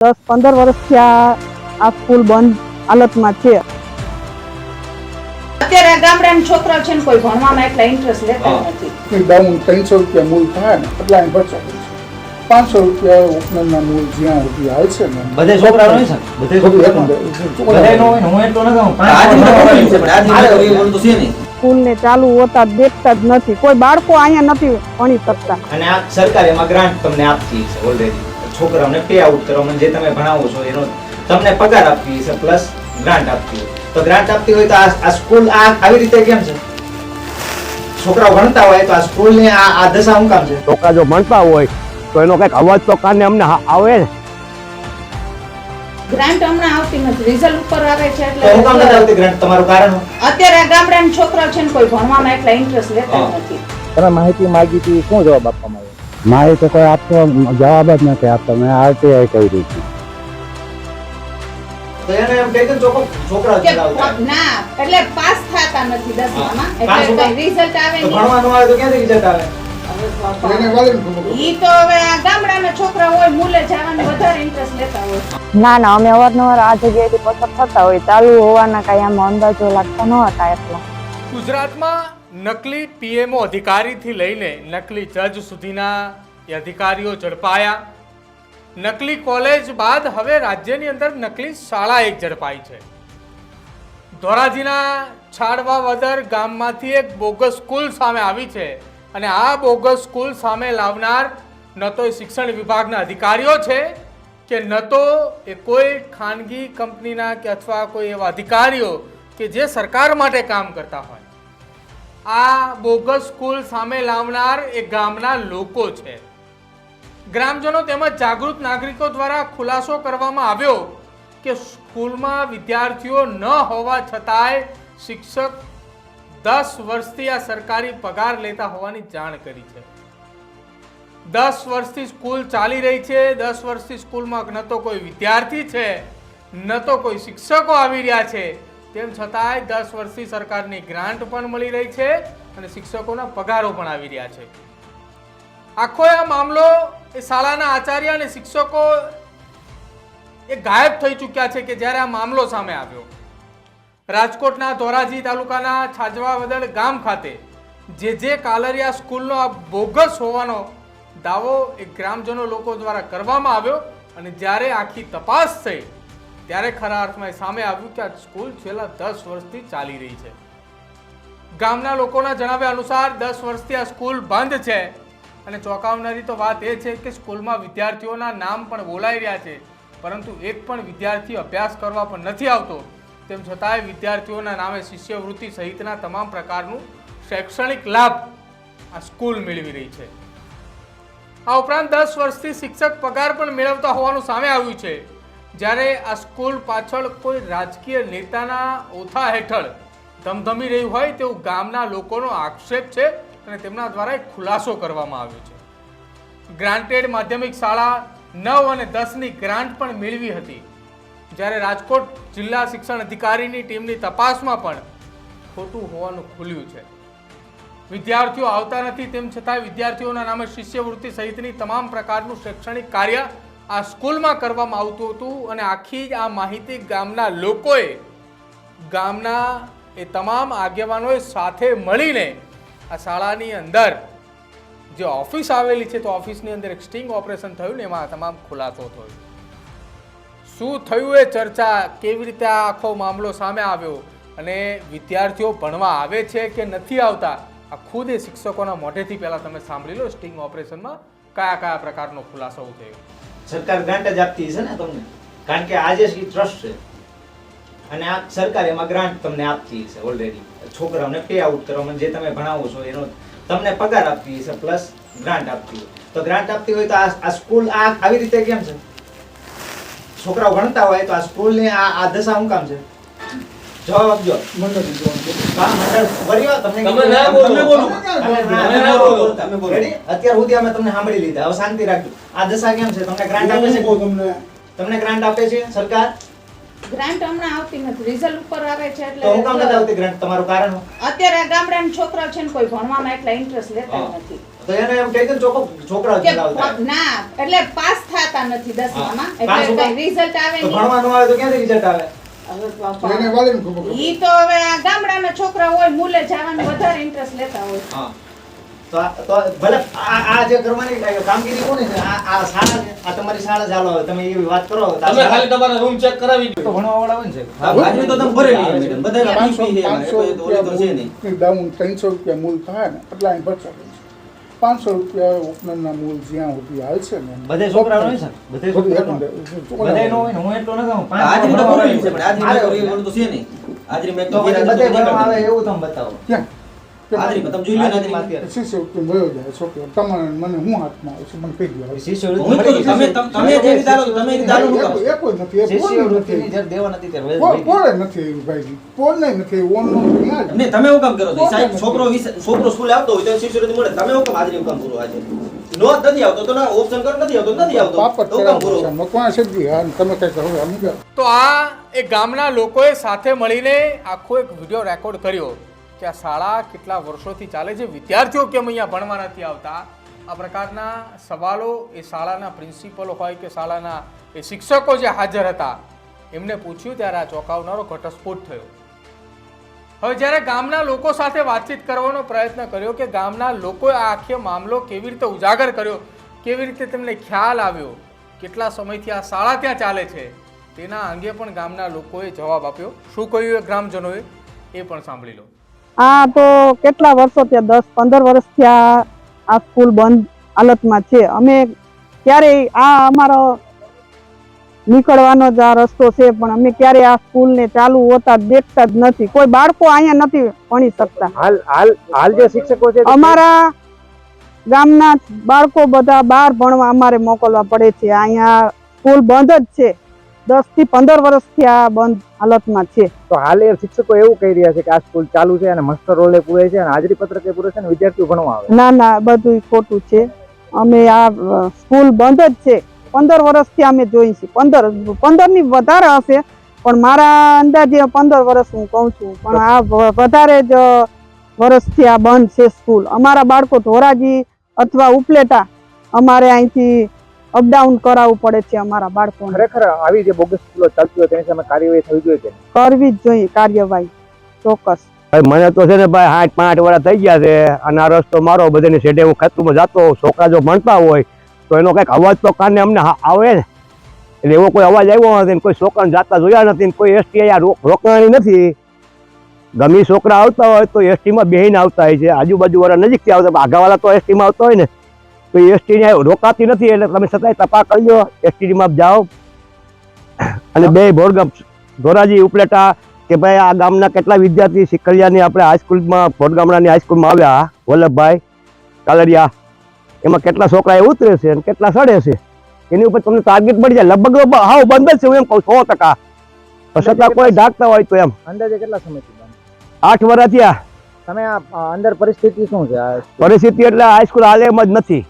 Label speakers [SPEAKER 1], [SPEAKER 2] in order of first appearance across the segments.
[SPEAKER 1] દસ પંદર વર્ષથી આ આ સ્કૂલ બંધ હાલતમાં છે.
[SPEAKER 2] અત્યારે ગામડાના છોકરા છે ને કોઈ ભણવામાં એટલા ઇન્ટરેસ્ટ લેતા નથી.
[SPEAKER 3] ડાઉન ત્રણસો રૂપિયા મૂળ થાય ને એટલે અહીં ભરસો પાંચસો રૂપિયા ઉપનરના મૂળ જ્યાં સુધી હાલ છે ને
[SPEAKER 4] બધે છોકરાઓ નો? હોય હું એટલો પણ
[SPEAKER 5] છે
[SPEAKER 1] ચાલુ હોતા દેખતા જ નથી. કોઈ બાળકો અહીંયા નથી ભણી શકતા.
[SPEAKER 4] અને આ સરકાર એમાં ગ્રાન્ટ તમને આપતી છે ઓલરેડી છોકરાઓને પે આઉટ કરવા જે તમે ભણાવો છો એનો તમને પગાર આપતી છે પ્લસ ગ્રાન્ટ આપતી હોય તો ગ્રાન્ટ આપતી હોય તો આ સ્કૂલ આ આવી રીતે કેમ છે? છોકરાઓ ભણતા હોય તો આ સ્કૂલની આ આ દશા શું કામ છે.
[SPEAKER 6] છોકરા જો ભણતા હોય તો એનો કંઈક અવાજ તો કાને અમને આવે ને.
[SPEAKER 2] ગ્રાન્ટ હમણાં આવતી નથી. રિઝલ્ટ ઉપર આવે છે
[SPEAKER 4] તો હું કામ નથી આવતી ગ્રાન્ટ તમારું કારણ
[SPEAKER 2] અત્યારે ગામડાના છોકરા છે ને કોઈ ભણવામાં એટલા ઇન્ટરેસ્ટ લેતા નથી.
[SPEAKER 6] તમે માહિતી માંગી હતી શું જવાબ આપવામાં આવ્યો માહિતી કોઈ આપતો જવાબ જ નથી આપતો. મેં આરટીઆઈ કરી હતી
[SPEAKER 4] તો એને એમ કહી દો ને.
[SPEAKER 2] ના એટલે પાસ થતા નથી દસમામાં.
[SPEAKER 4] હા. પાસ
[SPEAKER 2] એટલે
[SPEAKER 4] ઉપર-
[SPEAKER 2] કઈ રિઝલ્ટ આવે
[SPEAKER 4] તો
[SPEAKER 2] નહીં.
[SPEAKER 4] ભણવાનું આવે તો ક્યાંથી રિઝલ્ટ આવે?
[SPEAKER 3] એને વાલીને ખબર પડે.
[SPEAKER 2] ઈ તો હવે આ ગામડાના છોકરા હોય મૂલે જવાનું વધારે ઇન્ટરેસ્ટ લેતા હોય.
[SPEAKER 7] ના ના અમે અવારનવાર આ જગ્યાએથી પસાર થતા હોય. ચાલુ હોવાના કાંઈ આમાં અંદાજો લાગતા ન હતા એટલા.
[SPEAKER 8] ગુજરાતમાં નકલી પીએમઓ અધિકારીથી લઈને નકલી જજ સુધીના એ અધિકારીઓ ઝડપાયા. નકલી કોલેજ બાદ હવે રાજ્યની અંદર નકલી શાળા એક ઝડપાઈ છે. ધોરાજીના છાડવા વદર ગામમાંથી એક બોગસ સ્કૂલ સામે આવી છે અને આ બોગસ સ્કૂલ સામે લાવનાર ન તો એ શિક્ષણ વિભાગના અધિકારીઓ છે કે ન તો એ કોઈ ખાનગી કંપનીના કે અથવા કોઈ એવા અધિકારીઓ કે જે સરકાર માટે કામ કરતા હોય. આ બોગસ સ્કૂલ સામે લાવનાર એ ગામના લોકો છે. ગ્રામજનો તેમજ જાગૃત નાગરિકો દ્વારા ખુલાસો કરવામાં આવ્યો કે સ્કૂલમાં વિદ્યાર્થીઓ ન હોવા છતાંય શિક્ષક દસ વર્ષથી આ સરકારી પગાર લેતા હોવાની જાણ કરી છે. દસ વર્ષથી સ્કૂલ ચાલી રહી છે, દસ વર્ષથી સ્કૂલમાં ન તો કોઈ વિદ્યાર્થી છે, ન તો કોઈ શિક્ષકો આવી રહ્યા છે તેમ છતાંય દસ વર્ષથી સરકારની ગ્રાન્ટ પણ મળી રહી છે અને શિક્ષકોના પગારો પણ આવી રહ્યા છે. આખો આ મામલો એ શાળાના આચાર્ય અને શિક્ષકો એ ગાયબ થઈ ચૂક્યા છે કે જ્યારે આ મામલો સામે આવ્યો. રાજકોટના ધોરાજી તાલુકાના છાજવાવદળ ગામ ખાતે જે જે કાલરિયા સ્કૂલનો આ બોગસ હોવાનો દાવો એ ગ્રામજનો લોકો દ્વારા કરવામાં આવ્યો અને જ્યારે આખી તપાસ થઈ ત્યારે ખરા અર્થમાં એ સામે આવ્યું કે આ સ્કૂલ છેલ્લા દસ વર્ષથી ચાલી રહી છે. ગામના લોકોના જણાવ્યા અનુસાર દસ વર્ષથી આ સ્કૂલ બંધ છે. અને ચોંકાવનારી તો વાત એ છે કે સ્કૂલમાં વિદ્યાર્થીઓના નામ પણ બોલાઈ રહ્યા છે. પરંતુ એક પણ વિદ્યાર્થી અભ્યાસ કરવા પણ નથી આવતો. તેમ છતાંય વિદ્યાર્થીઓના નામે શિષ્યવૃત્તિ સહિતના તમામ પ્રકારનું શૈક્ષણિક લાભ આ સ્કૂલ મેળવી રહી છે. આ ઉપરાંત દસ વર્ષથી શિક્ષક પગાર પણ મેળવતા હોવાનું સામે આવ્યું છે. જ્યારે આ સ્કૂલ પાછળ કોઈ રાજકીય નેતાના ઓથા હેઠળ ધમધમી રહ્યું હોય તેવું ગામના લોકોનો આક્ષેપ છે અને તેમના દ્વારા એક ખુલાસો કરવામાં આવ્યો છે. ગ્રાન્ટેડ માધ્યમિક શાળા નવ અને દસની ગ્રાન્ટ પણ મેળવી હતી. જ્યારે રાજકોટ જિલ્લા શિક્ષણ અધિકારીની ટીમની તપાસમાં પણ ખોટું હોવાનું ખુલ્યું છે. વિદ્યાર્થીઓ આવતા નથી તેમ છતાં વિદ્યાર્થીઓના નામે શિષ્યવૃત્તિ સહિતની તમામ પ્રકારનું શૈક્ષણિક કાર્ય આ સ્કૂલમાં કરવામાં આવતું હતું અને આખી જ આ માહિતી ગામના લોકોએ, ગામના એ તમામ આગેવાનોએ સાથે મળીને આ શાળાની અંદર જે ઓફિસ આવેલી છે, તો ઓફિસની અંદર એક સ્ટિંગ ઓપરેશન થયું ને એમાં તમામ ખુલાસો થયો. શું થયું એ ચર્ચા? કેવી રીતે આ આખો મામલો સામે આવ્યો? અને વિદ્યાર્થીઓ ભણવા આવે છે કે નથી આવતા? આ ખુદ એ શિક્ષકોના મોઢેથી પહેલાં તમે સાંભળી લો, સ્ટિંગ ઓપરેશનમાં કયા કયા પ્રકારનો ખુલાસો થયો.
[SPEAKER 4] સરકાર ગ્રાન્ટ જ આપતી હશે ને તમને? કારણ કે આજે જ ટ્રસ્ટ છે. અને આ સરકાર એમાં ગ્રાન્ટ તમને આપતી હશે ઓલરેડી છોકરાઓને પે આઉટ કરવામાં જે તમે ભણાવો છો એનો તમને પગાર આપતી હશે પ્લસ ગ્રાન્ટ આપતી હોય. તો ગ્રાન્ટ આપતી હોય તો આ સ્કૂલ આ આવી રીતે કેમ છે? છોકરાઓ ભણતા હોય તો આ સ્કૂલની આ આ દશા શું કામ છે. જવાબ આપજો.
[SPEAKER 3] મને નથી જોવાનું.
[SPEAKER 4] કામ મંડળ વર્યો તમને
[SPEAKER 5] તમે ના બોલો.
[SPEAKER 4] તમે
[SPEAKER 5] બોલો.
[SPEAKER 4] તમે
[SPEAKER 5] તમે બોલો. તમે બોલો.
[SPEAKER 4] અત્યાર સુધી અમે તમને સાંભળી લીધા. હવે શાંતિ રાખજો. આ દશા કેમ છે? તમને ગ્રાન્ટ આપે છે?
[SPEAKER 3] તમને?
[SPEAKER 4] તમને ગ્રાન્ટ આપે છે સરકાર?
[SPEAKER 2] ગ્રાન્ટ હમણાં આવતી નથી. રિઝલ્ટ ઉપર આવે છે
[SPEAKER 4] તો હું કામ નથી આવતી ગ્રાન્ટ તમારું કારણ
[SPEAKER 2] અત્યારે આ ગામડાના છોકરા છે ને કોઈ ભણવામાં એટલા ઇન્ટરેસ્ટ લેતા નથી.
[SPEAKER 4] તો એને એમ કહી દે ને
[SPEAKER 2] છોકરા
[SPEAKER 4] જ
[SPEAKER 2] પ- ના એટલે પાસ થતા નથી દસમામાં.
[SPEAKER 4] હા. પાસ
[SPEAKER 2] એટલે કઈ રિઝલ્ટ આવે નહીં.
[SPEAKER 4] ભણવાનું આવે તો ક્યાંથી રિઝલ્ટ આવે?
[SPEAKER 3] એને વાલીને ખબર પડે.
[SPEAKER 2] ઈ તો હવે આ ગામડાના છોકરા હોય મૂલે જવાનું વધારે ઇન્ટરેસ્ટ લેતા હોય
[SPEAKER 4] હા તો આ- તો ભલે આ આ જે કરવાની કામગીરી કોની છે આ આ શાળા છે આ તમારી શાળા ચાલો હવે તમે એવી વાત કરો તો આ
[SPEAKER 5] તમે
[SPEAKER 4] શાળા-
[SPEAKER 5] ખાલી તમારા રૂમ ચેક કરાવી
[SPEAKER 4] દો. ભણવા વાળા હોય ને છે
[SPEAKER 5] હા, હાજરી તો તમે ભરેલી છે, મેડમ. બધાના
[SPEAKER 3] પાંચસો
[SPEAKER 5] PPE છે એમાં,
[SPEAKER 3] પાંચસો
[SPEAKER 5] કોઈ તો તો છે નહીં.
[SPEAKER 3] રૂપિયા ડાઉન ત્રણસો રૂપિયા મૂલ થાય ને એટલા અહીં પાંચસો રૂપિયા ઉપનરના મૂળ જ્યાં સુધી હાલશે ને
[SPEAKER 4] બધે છોકરા હોય છે? બધે
[SPEAKER 3] બધું
[SPEAKER 4] હોય. બધે નો હોય ને હું એટલો ન કહું પાંચ
[SPEAKER 5] હાજરી તો
[SPEAKER 4] ભણવા
[SPEAKER 5] છે, પણ હાજરી તો છે નહીં. હાજરી મેં
[SPEAKER 4] તો
[SPEAKER 5] તો
[SPEAKER 4] બધે ભણવા આવે એવું તમે બતાવો
[SPEAKER 3] ક્યાં
[SPEAKER 5] હાજરી પણ તમે જોઈ લો ને
[SPEAKER 4] હાજરીમાં
[SPEAKER 5] હાજરી.
[SPEAKER 4] અત્યારે.
[SPEAKER 3] શિષ્ય વયો જાય છોકરો તમારે મને હું હાથમાં આવે છે મને
[SPEAKER 4] શિષ્યવૃત્તિ
[SPEAKER 5] શિષ્યવૃત્તિ
[SPEAKER 3] કઈ કહો
[SPEAKER 8] તો આ એ ગામના લોકોએ સાથે મળીને આખો એક વીડિયો રેકોર્ડ કર્યો. કે આ શાળા કેટલા વર્ષોથી ચાલે છે? વિદ્યાર્થીઓ કેમ અહીંયા ભણવા નથી આવતા? આ પ્રકારના સવાલો એ શાળાના પ્રિન્સિપલો હોય કે શાળાના એ શિક્ષકો જે હાજર હતા, એમને પૂછ્યું ત્યારે આ ચોંકાવનારો ઘટસ્ફોટ થયો. હવે જ્યારે ગામના લોકો સાથે વાતચીત કરવાનો પ્રયત્ન કર્યો કે ગામના લોકોએ આ આખો મામલો કેવી રીતે ઉજાગર કર્યો, કેવી રીતે તેમને ખ્યાલ આવ્યો, કેટલા સમયથી આ શાળા ત્યાં ચાલે છે, તેના અંગે પણ ગામના લોકોએ જવાબ આપ્યો. શું કહ્યું એ ગ્રામજનોએ? એ પણ સાંભળી લો.
[SPEAKER 1] આ તો કેટલા વર્ષો ત્યાં દસ પંદર વર્ષથી આ આ સ્કૂલ બંધ હાલતમાં છે. અમે ક્યારેય આ અમારો નીકળવાનો જ આ રસ્તો છે પણ અમે ક્યારેય આ સ્કૂલને ચાલુ હોતા દેખતા જ નથી. કોઈ બાળકો અહીંયા નથી ભણી શકતા.
[SPEAKER 6] હાલ હાલ હાલ જે શિક્ષકો છે
[SPEAKER 1] અમારા ગામના બાળકો બધા બહાર ભણવા અમારે મોકલવા પડે છે. અહીંયા સ્કૂલ બંધ જ છે. દસથી પંદર વર્ષથી આ બંધ. હાલતમાં છે.
[SPEAKER 6] તો હાલ એ શિક્ષકો એવું કહી રહ્યા છે કે આ સ્કૂલ ચાલુ છે અને મસ્તર રોલે પૂરે છે અને હાજરી પત્રકે પૂરે છે અને વિદ્યાર્થીઓ ભણવા આવે
[SPEAKER 1] ના ના બધું ખોટું છે. અમે આ સ્કૂલ બંધ જ છે. પંદર વર્ષથી અમે જોઈ છીએ પંદર પંદરની વધારે હશે પણ મારા અંદાજે પંદર વર્ષ હું કહું છું. પણ આ વધારે જ વર્ષથી આ બંધ છે સ્કૂલ. અમારા બાળકો ધોરાજી અથવા ઉપલેટા અમારે અહીંથી અપડાઉન કરાવવું પડે છે અમારા બાળકોને.
[SPEAKER 6] ખરેખર આવી જે બોગસ સ્કૂલો ચાલતી હોય તેની સામે કાર્યવાહી થવી જોઈએ
[SPEAKER 1] કરવી જ જોઈએ કાર્યવાહી ચોક્કસ.
[SPEAKER 9] ભાઈ મને તો છે ને ભાઈ આઠ પાંચ વર્ષ થઈ ગયા છે અને આ રસ્તો મારો બધાની સેડે હું ખેતરમાં જતો હોઉં છોકરા જો ભણતા હોય તો એનો કંઈક અવાજ તો કાને અમને હા- આવે ને એટલે એવો કોઈ અવાજ આવ્યો નથી કોઈ છોકરાને જાતા જોયા નથી કોઈ એસટી રોકાણી નથી. ગમી છોકરા આવતા હોય તો એસટીમાં બેહીને આવતા હોય છે. આજુબાજુ વાળા નજીકથી આવતા આગાવાળા તો એસટીમાં આવતા હોય ને. તો એસટી ને રોકાતી નથી એટલે તમે છતાંય તપા કરી લો એસટીમાં જાઓ. અને બે ભોરગામ ધોરાજી ઉપલેટા કે ભાઈ આ ગામના કેટલા વિદ્યાર્થી સિકલિયાની આપણે હાઈસ્કૂલમાં ભોરગામડાની હાઈસ્કૂલમાં આવ્યા વલ્લભભાઈ કાલરિયા. એમાં કેટલા છોકરા એ ઉતરે છે અને કેટલા સડે છે. એની ઉપર તમને ટાર્ગેટ મળી જાય. લગભગ હાવ બંધ જ છે હું એમ કહું સો ટકા. છતાં કોઈ ઢાંકતા હોય તો એમ.
[SPEAKER 6] અંદાજે કેટલા સમયથી બંધ?
[SPEAKER 9] આઠ વર્ષ થયા.
[SPEAKER 6] તમે અંદર પરિસ્થિતિ શું છે
[SPEAKER 9] પરિસ્થિતિ એટલે હાઈસ્કૂલ હાલે એમ જ નથી.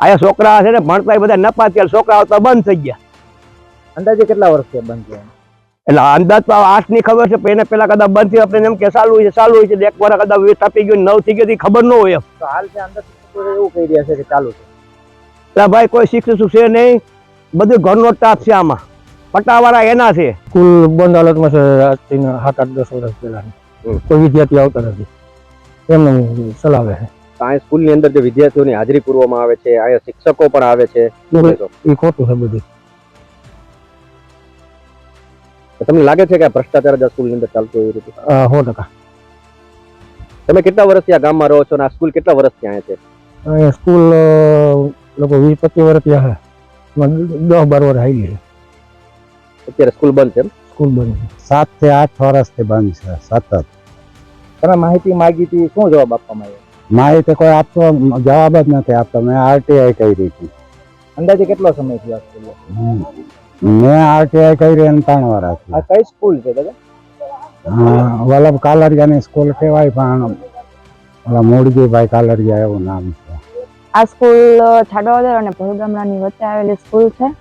[SPEAKER 9] આયા છોકરા છે ને ભણતા બધા નપા ત્યારે છોકરા આવતા બંધ થઈ ગયા.
[SPEAKER 6] અંદાજે કેટલા વર્ષ થયા બંધ થયા?
[SPEAKER 9] એટલે અંદાજ તો આઠની ખબર છે એને પેલા કદાચ બંધ થયું આપણે એમ કે ચાલુ હોય છે ચાલુ હોય છે એક વાર કદાચ ટપી ગયું નવ થઈ ગયું ખબર ન હોય એમ.
[SPEAKER 6] તો હાલ છે અંદર એવું કહી રહ્યા છે કે ચાલુ છે.
[SPEAKER 9] એટલે ભાઈ કોઈ શિક્ષિત છે નહીં બધું ઘરનો સ્ટાફ છે આમાં. પટાવાળા એના છે.
[SPEAKER 10] સ્કૂલ બંધ હાલતમાં છે આજથી સાત આઠ દસ વર્ષ પહેલા કોઈ વિદ્યાર્થી આવતા નથી. એમને ચલાવે છે.
[SPEAKER 9] અહીંયા સ્કૂલની અંદર જે વિદ્યાર્થીઓની હાજરી પૂરવામાં આવે છે અહીંયા શિક્ષકો પણ આવે છે.
[SPEAKER 10] એ ખોટું છે બધું.
[SPEAKER 9] તમને લાગે છે કે આ ભ્રષ્ટાચાર જ આ સ્કૂલની અંદર ચાલતો એવી રીતે?
[SPEAKER 10] સો ટકા.
[SPEAKER 9] તમે કેટલા વર્ષથી આ ગામમાં રહો છો અને આ સ્કૂલ કેટલા વર્ષથી અહીંયા છે?
[SPEAKER 10] અહીંયા સ્કૂલ લોકો વીસ પચીસ વર્ષ ત્યાં દસ બાર વર્ષ આવી છે.
[SPEAKER 9] અત્યારે સ્કૂલ બંધ છે
[SPEAKER 10] સ્કૂલ બંધ છે.
[SPEAKER 6] સાતથી આઠ વર્ષથી બંધ છે સતત.
[SPEAKER 10] તમે માહિતી માગી હતી શું જવાબ આપવામાં આવ્યો?
[SPEAKER 6] માહિતી કોઈ આપતો જવાબ જ નથી આપતો. મેં આરટીઆઈ કરી હતી.
[SPEAKER 10] અંદાજે કેટલો સમય થયો
[SPEAKER 6] મેં આરટીઆઈ કરી એને ત્રણ વર્ષ
[SPEAKER 10] આ કઈ સ્કૂલ છે દાદા?
[SPEAKER 6] વલ્લભ કાલરિયાની સ્કૂલ કહેવાય પણ ઓલા મોડજીભાઈ કાલરિયા એવું નામ છે.
[SPEAKER 7] આ સ્કૂલ છાડવાદર અને ભરગામડાની વચ્ચે આવેલી સ્કૂલ છે.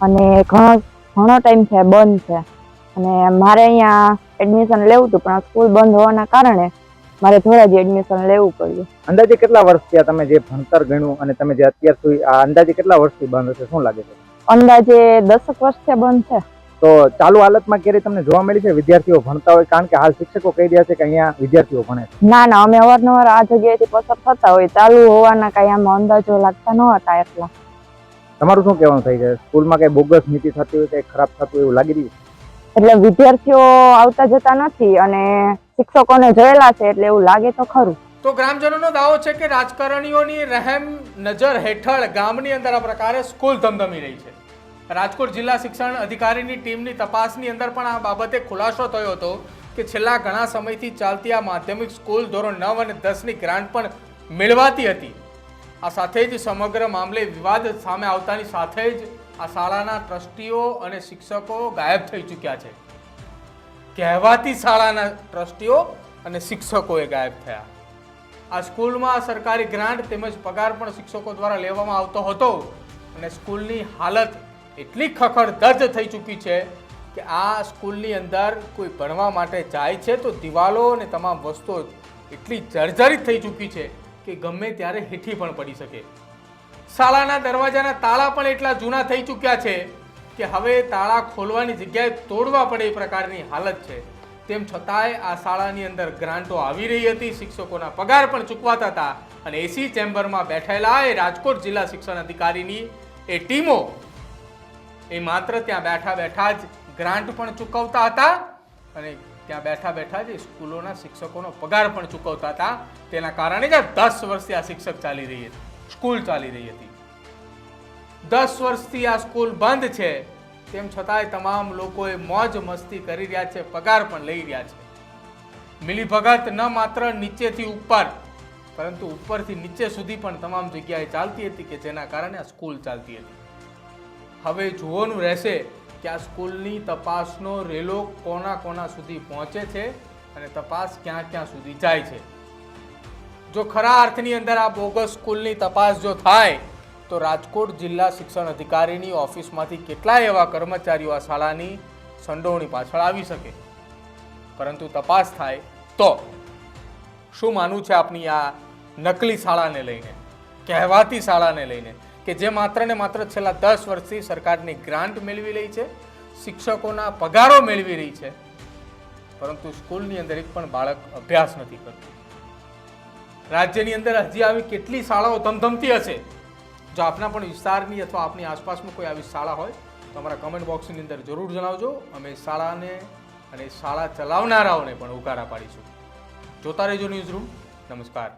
[SPEAKER 7] અને ઘણો ઘણો ટાઈમ છે બંધ છે. અને મારે અહીંયા એડમિશન લેવું હતું પણ આ સ્કૂલ બંધ હોવાના કારણે મારે ધોરાજી એડમિશન લેવું પડ્યું.
[SPEAKER 11] અંદાજે કેટલા વર્ષ થયા તમે જે ભણતર ગણ્યું અને તમે જે અત્યાર સુધી આ અંદાજે કેટલા વર્ષથી બંધ હશે શું લાગે છે?
[SPEAKER 7] અંદાજે દસક છે બંધ છે.
[SPEAKER 11] તો ચાલુ હાલતમાં ક્યારે તમને જોવા મળી છે? વિદ્યાર્થીઓ ભણતા હોય કારણ કે હાલ શિક્ષકો કહી રહ્યા છે કે અહીંયા વિદ્યાર્થીઓ ભણે છે.
[SPEAKER 7] ના ના અમે અવારનવાર આ જગ્યાએથી પસાર થતા હોય ચાલુ હોવાના કઈ આમાં અંદાજો લાગતા ન હતા એટલા.
[SPEAKER 11] તમારું શું કહેવાનું થઈ છે? સ્કૂલમાં કઈ બોગસ નીતિ થતી હોય કઈ ખરાબ થતું એવું લાગી રહ્યું
[SPEAKER 7] એટલે વિદ્યાર્થીઓ આવતા જતા નથી અને શિક્ષકોને જોયેલા છે એટલે એવું લાગે તો ખરું.
[SPEAKER 8] તો ગ્રામજનોનો દાવો છે કે રાજકારણીઓની રહેમ નજર હેઠળ ગામની અંદર આ પ્રકારે સ્કૂલ ધમધમી રહી છે. રાજકોટ જિલ્લા શિક્ષણ અધિકારીની ટીમની તપાસની અંદર પણ આ બાબતે ખુલાસો થયો હતો કે છેલ્લા ઘણા સમયથી ચાલતી આ માધ્યમિક સ્કૂલ ધોરણ નવ અને દસની ગ્રાન્ટ પણ મેળવાતી હતી. આ સાથે જ સમગ્ર મામલે વિવાદ સામે આવતાની સાથે જ આ શાળાના ટ્રસ્ટીઓ અને શિક્ષકો ગાયબ થઈ ચૂક્યા છે. કહેવાતી શાળાના ટ્રસ્ટીઓ અને શિક્ષકોએ ગાયબ થયા. આ સ્કૂલમાં સરકારી ગ્રાન્ટ તેમજ પગાર પણ શિક્ષકો દ્વારા લેવામાં આવતો હતો અને સ્કૂલની હાલત એટલી ખખડધજ થઈ ચૂકી છે કે આ સ્કૂલની અંદર કોઈ ભણવા માટે જાય છે તો દિવાલો અને તમામ વસ્તુઓ એટલી જર્જરિત થઈ ચૂકી છે કે ગમે ત્યારે હેઠી પણ પડી શકે. શાળાના દરવાજાના તાળા પણ એટલા જૂના થઈ ચૂક્યા છે કે હવે તાળા ખોલવાની જગ્યાએ તોડવા પડે એ પ્રકારની હાલત છે. તેમ છતાંય આ શાળાની અંદર ગ્રાન્ટો આવી રહી હતી, શિક્ષકોના પગાર પણ ચૂકવાતા હતા અને એસી ચેમ્બરમાં બેઠેલા એ રાજકોટ જિલ્લા શિક્ષણ અધિકારીની એ ટીમો એ માત્ર ત્યાં બેઠા બેઠા જ ગ્રાન્ટ પણ ચૂકવતા હતા અને ત્યાં બેઠા બેઠા જ સ્કૂલોના શિક્ષકોનો પગાર પણ ચૂકવતા હતા. તેના કારણે જ દસ વર્ષથી આ શિક્ષક ચાલી રહી હતી, સ્કૂલ ચાલી રહી હતી. દસ વર્ષથી આ સ્કૂલ બંધ છે. તેમ છતાંય તમામ લોકોએ મોજ મસ્તી કરી રહ્યા છે, પગાર પણ લઈ રહ્યા છે. મિલીભગત ન માત્ર નીચેથી ઉપર, પરંતુ ઉપરથી નીચે સુધી પણ તમામ જગ્યાએ ચાલતી હતી કે જેના કારણે આ સ્કૂલ ચાલતી હતી. હવે જોવાનું રહેશે કે આ સ્કૂલની તપાસનો રેલો કોના કોના સુધી પહોંચે છે અને તપાસ ક્યાં ક્યાં સુધી જાય છે. જો ખરા અર્થની અંદર આ બોગસ સ્કૂલની તપાસ જો થાય તો રાજકોટ જિલ્લા શિક્ષણ અધિકારીની ઓફિસમાંથી કેટલાય એવા કર્મચારીઓ આ શાળાની સંડોવણી પાછળ આવી શકે? પરંતુ તપાસ થાય તો? શું માનવું છે આપની આ નકલી શાળાને લઈને, કહેવાતી શાળાને લઈને, કે જે માત્ર ને માત્ર છેલ્લા દસ વર્ષથી સરકારની ગ્રાન્ટ મેળવી રહી છે, શિક્ષકોના પગારો મેળવી રહી છે, પરંતુ સ્કૂલની અંદર એક પણ બાળક અભ્યાસ નથી કરતું? રાજ્યની અંદર હજી આવી કેટલી શાળાઓ ધમધમતી હશે? જો આપના પણ વિસ્તારની અથવા આપની આસપાસમાં કોઈ આવી શાળા હોય, તો અમારા કમેન્ટ બોક્સની અંદર જરૂર જણાવજો. અમે શાળાને અને શાળા ચલાવનારાઓને પણ ઉકારા પાડીશું. જોતા રહેજો ન્યૂઝ રૂમ નમસ્કાર.